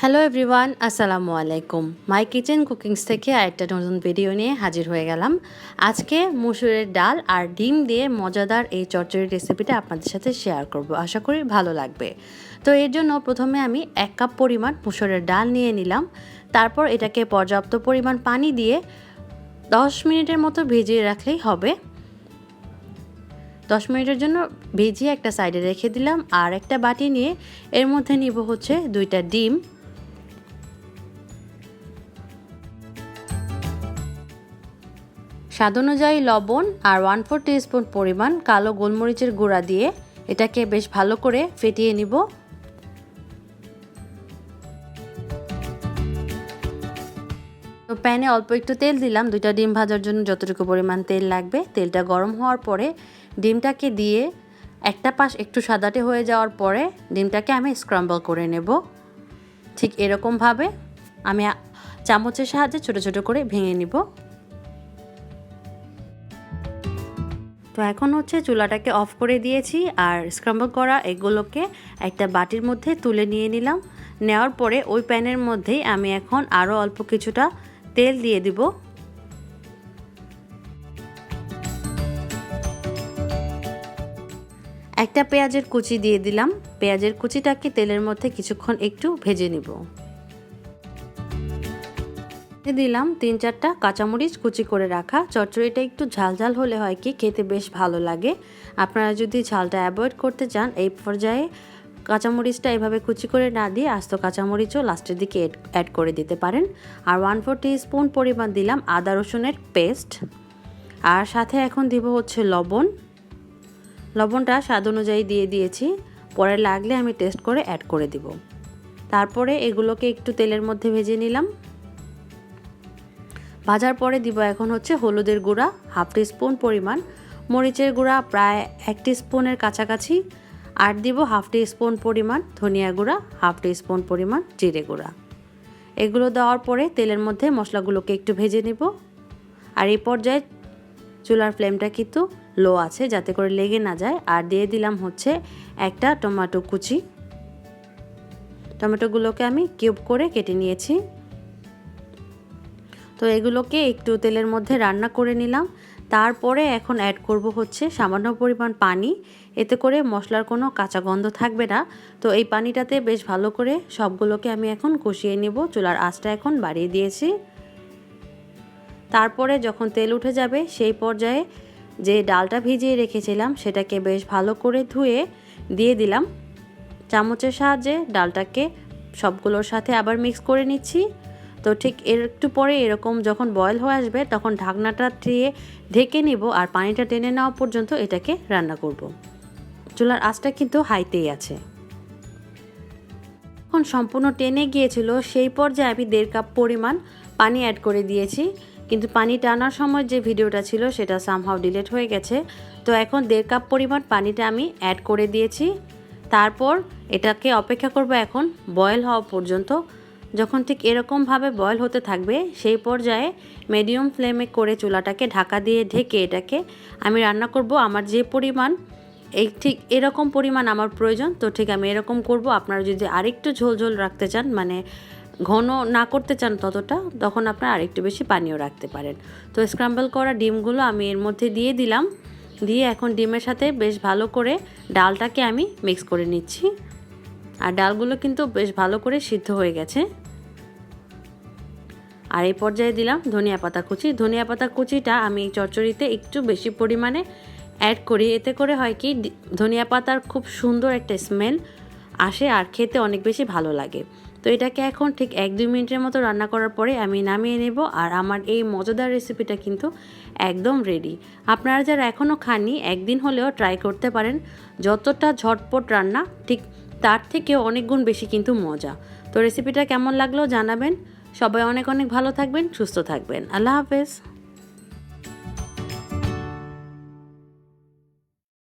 Hello everyone আসসালামু আলাইকুম মাই kitchen cookings থেকে আরেকটা নতুন ভিডিও নিয়ে হাজির হয়ে গেলাম। আজকে মুসুরের ডাল আর ডিম দিয়ে মজাদার এই চচ্চড়ি রেসিপিটা আপনাদের সাথে শেয়ার করব। আশা করি ভালো লাগবে। তো এর জন্য প্রথমে আমি এক কাপ পরিমাণ মুসুরের ডাল নিয়ে নিলাম। তারপর এটাকে পর্যাপ্ত পরিমাণ পানি দিয়ে দশ মিনিটের মতো ভিজিয়ে রাখলেই হবে। দশ মিনিটের জন্য ভিজিয়ে একটা সাইডে রেখে দিলাম। আর একটা বাটি নিয়ে এর মধ্যে নিব হচ্ছে দুইটা ডিম। স্বাদ অনুযায়ী লবণ আর ওয়ান ফোর স্পুন পরিমাণ কালো গোলমরিচের গুঁড়া দিয়ে এটাকে বেশ ভালো করে ফেটিয়ে নিব। তো প্যানে অল্প একটু তেল দিলাম। দুইটা ডিম ভাজার জন্য যতটুকু পরিমাণ তেল লাগবে। তেলটা গরম হওয়ার পরে ডিমটাকে দিয়ে একটা পাশ একটু সাদাটে হয়ে যাওয়ার পরে ডিমটাকে আমি স্ক্রাম্বল করে নেব। ঠিক এরকমভাবে আমি চামচের সাহায্যে ছোট ছোট করে ভেঙে নিব। তো এখন হচ্ছে চুলাটাকে অফ করে দিয়েছি আর স্ক্রাম্বল করা এগুলোকে একটা বাটির মধ্যে তুলে নিয়ে নিলাম। নেওয়ার পরে ওই প্যানের মধ্যেই আমি এখন আরও অল্প কিছুটা তেল দিয়ে দিব। একটা পেঁয়াজের কুচি দিয়ে দিলাম। পেঁয়াজের কুচিটাকে তেলের মধ্যে কিছুক্ষণ একটু ভেজে নিব। দিলাম তিন চারটা কাঁচামরিচ কুচি করে রাখা। চচ্চড়িটা একটু ঝালঝাল হলে হয় কি, খেতে বেশ ভালো লাগে। আপনারা যদি ঝালটা অ্যাভয়েড করতে চান, এই পর্যায়ে কাঁচামরিচটা এভাবে কুচি করে না দিয়ে আস্ত কাঁচামরিচও লাস্টের দিকে অ্যাড করে দিতে পারেন। আর ওয়ান ফোর স্পুন পরিমাণ দিলাম আদা রসুনের পেস্ট আর সাথে এখন দিব হচ্ছে লবণ। লবণটা স্বাদ অনুযায়ী দিয়ে দিয়েছি। পরে লাগলে আমি টেস্ট করে অ্যাড করে দিব। তারপরে এগুলোকে একটু তেলের মধ্যে ভেজে নিলাম। ভাজার পরে দিব এখন হচ্ছে হলুদের গুঁড়া হাফ স্পুন পরিমাণ। মরিচের গুঁড়া প্রায় এক স্পুনের কাছাকাছি। আর দিব হাফ স্পুন পরিমাণ ধনিয়া গুঁড়া হাফ স্পুন পরিমাণ জিরে গুঁড়া। এগুলো দেওয়ার পরে তেলের মধ্যে মশলাগুলোকে একটু ভেজে নেব। আর এই পর্যায়ে চুলার ফ্লেমটা কিন্তু লো আছে, যাতে করে লেগে না যায়। আর দিয়ে দিলাম হচ্ছে একটা টমেটো কুচি। টমেটোগুলোকে আমি কিউব করে কেটে নিয়েছি। তো এগুলোকে একটু তেলের মধ্যে রান্না করে নিলাম। তারপরে এখন অ্যাড করব হচ্ছে সামান্য পরিমাণ পানি। এতে করে মশলার কোনো কাঁচা গন্ধ থাকবে না। তো এই পানিটাতে বেশ ভালো করে সবগুলোকে আমি এখন কষিয়ে নেব। চুলার আঁচটা এখন বাড়িয়ে দিয়েছি। তারপরে যখন তেল উঠে যাবে, সেই পর্যায়ে যে ডালটা ভিজিয়ে রেখেছিলাম, সেটাকে বেশ ভালো করে ধুয়ে দিয়ে দিলাম। চামচের সাহায্যে ডালটাকে সবগুলোর সাথে আবার মিক্স করে নিচ্ছি। তো ঠিক এর একটু পরে এরকম যখন বয়েল হয়ে আসবে, তখন ঢাকনাটা দিয়ে ঢেকে নিব আর পানিটা টেনে নেওয়া পর্যন্ত এটাকে রান্না করব। চুলার আঁচটা কিন্তু হাইতেই আছে। এখন সম্পূর্ণ টেনে গিয়েছিল, সেই পর্যায়ে আমি দেড় কাপ পরিমাণ পানি অ্যাড করে দিয়েছি। কিন্তু পানি টানার সময় যে ভিডিওটা ছিল, সেটা সামহাও ডিলেট হয়ে গেছে। তো এখন দেড় কাপ পরিমাণ পানিটা আমি অ্যাড করে দিয়েছি। তারপর এটাকে অপেক্ষা করব এখন বয়েল হওয়া পর্যন্ত। যখন ঠিক এরকমভাবে বয়ল হতে থাকবে, সেই পর্যায়ে মিডিয়াম ফ্লেমে করে চুলাটাকে ঢাকা দিয়ে ঢেকে এটাকে আমি রান্না করব। আমার যে পরিমাণ, এই ঠিক এরকম পরিমাণ আমার প্রয়োজন, তো ঠিক আমি এরকম করব। আপনারা যদি আরেকটু ঝোল ঝোল রাখতে চান মানে ঘন না করতে চান ততটা, তখন আপনারা আরেকটু বেশি পানিও রাখতে পারেন। তো স্ক্রাম্বল করা ডিমগুলো আমি এর মধ্যে দিয়ে দিলাম। দিয়ে এখন ডিমের সাথে বেশ ভালো করে ডালটাকে আমি মিক্স করে নিচ্ছি। আর ডালগুলো কিন্তু বেশ ভালো করে সিদ্ধ হয়ে গেছে। আর এই পর্যায়ে দিলাম ধনিয়া পাতা কুচি। ধনিয়া পাতা কুচিটা আমি চচ্চড়িতে একটু বেশি পরিমাণে অ্যাড করি। এতে করে হয় কি ধনিয়া পাতার খুব সুন্দর একটা স্মেল আসে আর খেতে অনেক বেশি ভালো লাগে। তো এটাকে এখন ঠিক এক দুই মিনিটের মতো রান্না করার পরে আমি নামিয়ে নেব আর আমার এই মজাদার রেসিপিটা কিন্তু একদম রেডি আপনারা যারা এখনও খাননি, একদিন হলেও ট্রাই করতে পারেন। যতটা ঝটপট রান্না, ঠিক তার থেকে অনেক গুণ বেশি কিন্তু মজা। তো রেসিপিটা কেমন লাগল জানাবেন। সবাই অনেক অনেক ভালো থাকবেন, সুস্থ থাকবেন। আল্লাহ হাফেজ।